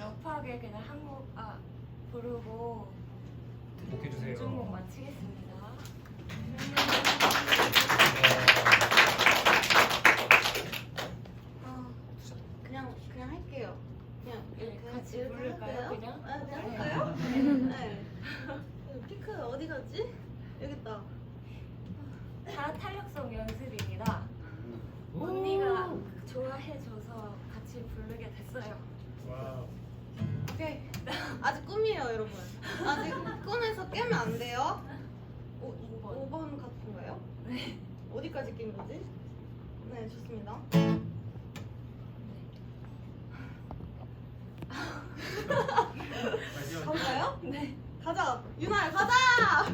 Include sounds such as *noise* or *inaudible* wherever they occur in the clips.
러프하게 그냥 한국 아 부르고 행복해주세요. 중국 마치겠습니다. 아, 그냥 그냥 할게요. 그냥 네, 이렇게 같이 부를까요? 할까요? 그냥? 아, 그냥 네. 할까요? *laughs* 네. 피크 어디 갔지? 여기 있다. 다 탄력성 연습입니다. 언니가 좋아해줘서 같이 부르게 됐어요. 와우. 오케이. *laughs* 아직 꿈이에요, 여러분. 아직 꿈에서 깨면 안 돼요. 오, 5번. 5번 같은 거예요? 네. 어디까지 깬 거지? 네, 좋습니다. 네. *laughs* 가볼까요? 네. 가자. 유나야, 가자! 아,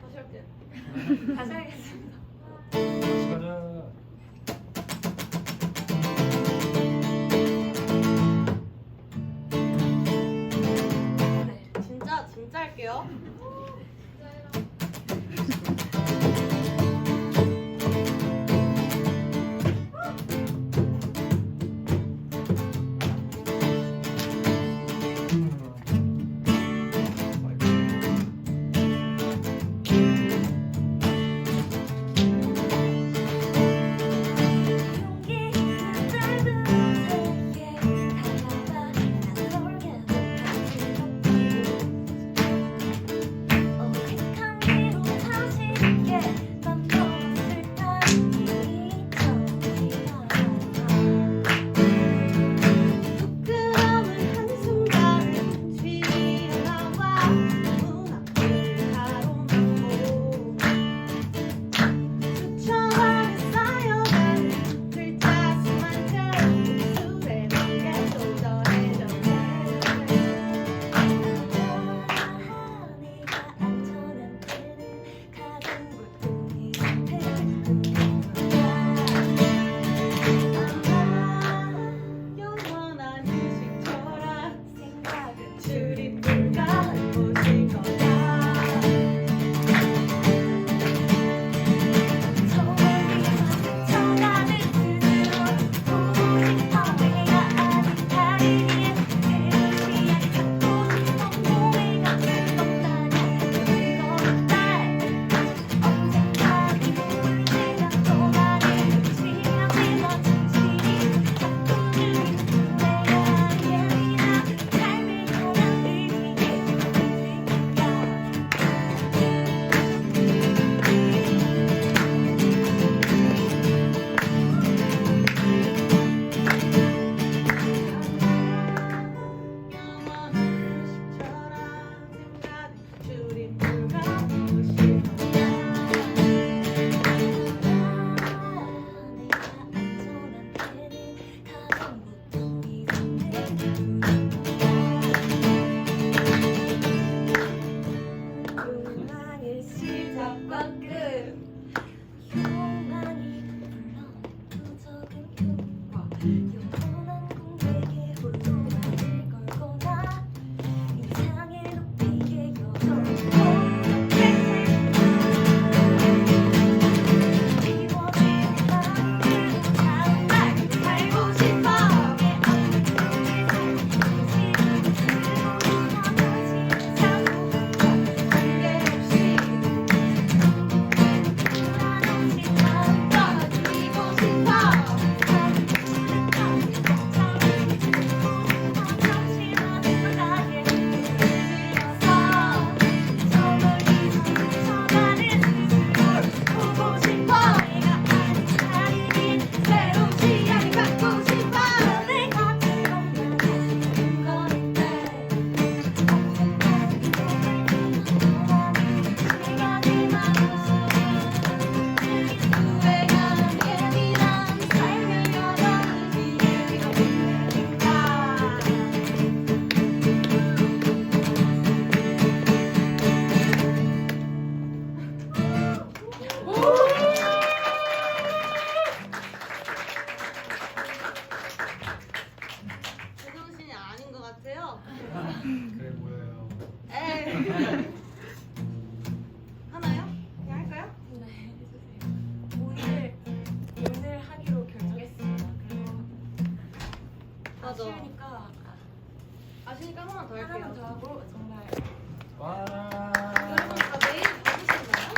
다시 할게. *laughs* 다시 하겠습니다. 맞아. 아쉬우니까 아시니까 한 번만 더 할게요. 하나만 더 하고 정말 와. 여러분 다 메일 받으셨나요?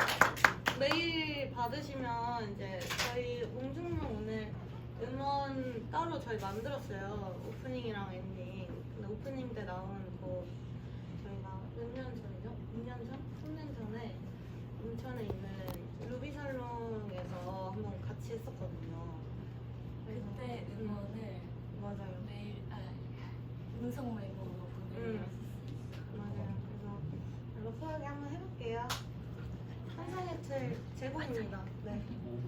메일 받으시면 이제 저희 옹중명 오늘 음원 따로 저희 만들었어요. 오프닝이랑 엔딩. 근데 오프닝 때 나온 거 저희가 몇 년 전이죠? 6년 전? 3년 전에 인천에 있는 루비살롱에서 people